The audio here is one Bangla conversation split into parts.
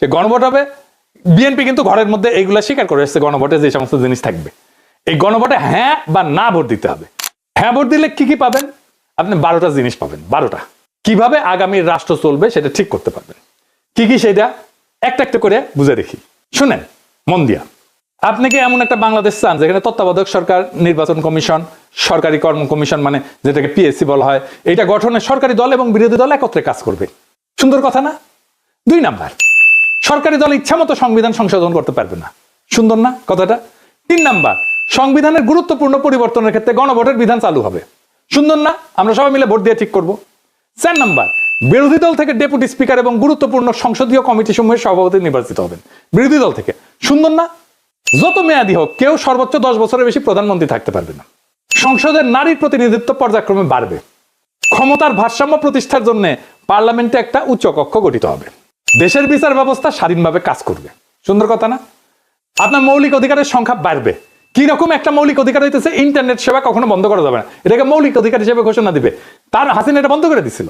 সে গণভোট হবে বিএনপি কিন্তু ঘরের মধ্যে এইগুলা স্বীকার করে এসছে গণভোটে যে সমস্ত জিনিস থাকবে। এই গণভোটে হ্যাঁ বা না ভোট দিতে হবে। হ্যাঁ ভোট দিলে কি কি পাবেন? আপনি বারোটা জিনিস পাবেন, বারোটা। কীভাবে আগামী রাষ্ট্র চলবে সেটা ঠিক করতে পারবেন। কি কি সেটা? একটা একটা করে বুঝে দেখি। শুনেন, মন দিয়া। আপনি কি এমন একটা বাংলাদেশ চান যেখানে তত্ত্বাবধায়ক সরকার, নির্বাচন কমিশন, সরকারি কর্ম কমিশন মানে যেটাকে পিএসসি বলা হয় এটা গঠনে সরকারি দল এবং বিরোধী দল একত্রে কাজ করবে? সুন্দর কথা না? দুই নাম্বার সরকারি দল ইচ্ছা মতো সংবিধান সংশোধন করতে পারবে না। সুন্দর না কথাটা? তিন নাম্বার, সংবিধানের গুরুত্বপূর্ণ পরিবর্তনের ক্ষেত্রে গণভোটের বিধান চালু হবে। সুন্দর না? আমরা সবাই মিলে ভোট দিয়ে ঠিক করব। চার নাম্বার, বিরোধী দল থেকে ডেপুটি স্পিকার এবং গুরুত্বপূর্ণ সংসদীয় কমিটি সমূহের সভাপতি নির্বাচিত হবেন। বিরোধী দল থেকে। সুন্দর না? যত মেয়াদী হোক, কেউ সর্বোচ্চ দশ বছরের বেশি প্রধানমন্ত্রী থাকতে পারবে না। সংসদের নারীর প্রতিনিধিত্ব পর্যায়ক্রমে বাড়বে। ক্ষমতার ভারসাম্য প্রতিষ্ঠার জন্য পার্লামেন্টে একটা উচ্চ কক্ষ গঠিত হবে। দেশের বিচার ব্যবস্থা স্বাধীনভাবে কাজ করবে। সুন্দর কথা না? আপনার মৌলিক অধিকারের সংখ্যা বাড়বে। কি রকম একটা মৌলিক অধিকার হইতেছে, ইন্টারনেট সেবা কখনো বন্ধ করা যাবে না। এটাকে মৌলিক অধিকার হিসেবে ঘোষণা দিবে। তার হাসিনা এটা বন্ধ করে দিছিল।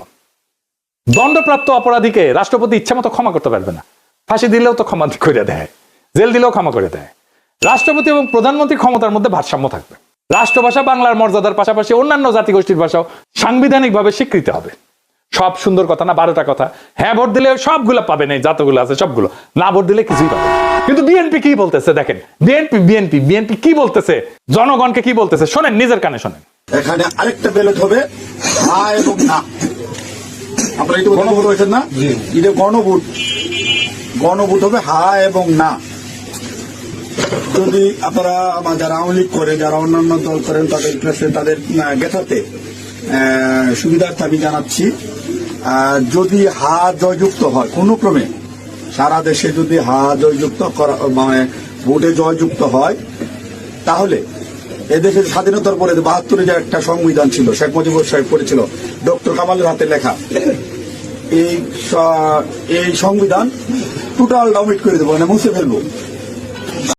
দণ্ডপ্রাপ্ত অপরাধীকে রাষ্ট্রপতি ইচ্ছা মতো ক্ষমা করতে পারবে না। ফাঁসি দিলেও তো ক্ষমা করে দেয়। জেল দিলেও ক্ষমা করে দেয়। রাষ্ট্রপতি এবং প্রধানমন্ত্রী ক্ষমতার মধ্যে ভারসাম্য থাকবে। রাষ্ট্রভাষা বাংলার মর্যাদার পাশাপাশি অন্যান্য জাতিগোষ্ঠীর ভাষাও সাংবিধানিকভাবে স্বীকৃতি হবে। সব সুন্দর কথা না বারোটা কথা। হ্যাঁ ভোট দিলে সবগুলো পাবেন এই যতগুলো আছে সবগুলো। না ভোট দিলে কিছুই পাবে কিন্তু বিএনপি কি বলতেছে দেখেন বিএনপি বিএনপি বিএনপি কি বলতেছে জনগণকে কি বলতেছে শোনেন নিজের কানে শোনেন। এখানে আরেকটা ব্যালট হবে হা এবং না। আপনারা এটা গণভোট। হয়েছেন না? এটা গণভোট। গণভোট হবে হা এবং না। যদি আপনারা আমার যারা আওয়ামী লীগ করে যারা অন্যান্য দল করেন তাদের তাদের আহ, সুবিধার্থে আমি জানাচ্ছি যদি হা জয়যুক্ত হয়, কোনো ক্রমে, সারা দেশে যদি হা জয়যুক্ত করা মানে ভোটে জয়যুক্ত হয়, তাহলে এদেশের স্বাধীনতার পরে বাহাত্তরে যে একটা সংবিধান ছিল, শেখ মুজিবুর সাহেব করেছিল, ডক্টর কামালের হাতে লেখা, এই এই সংবিধান টোটাল ডাউমিট করে দেবো মানে মুছে ফেলব।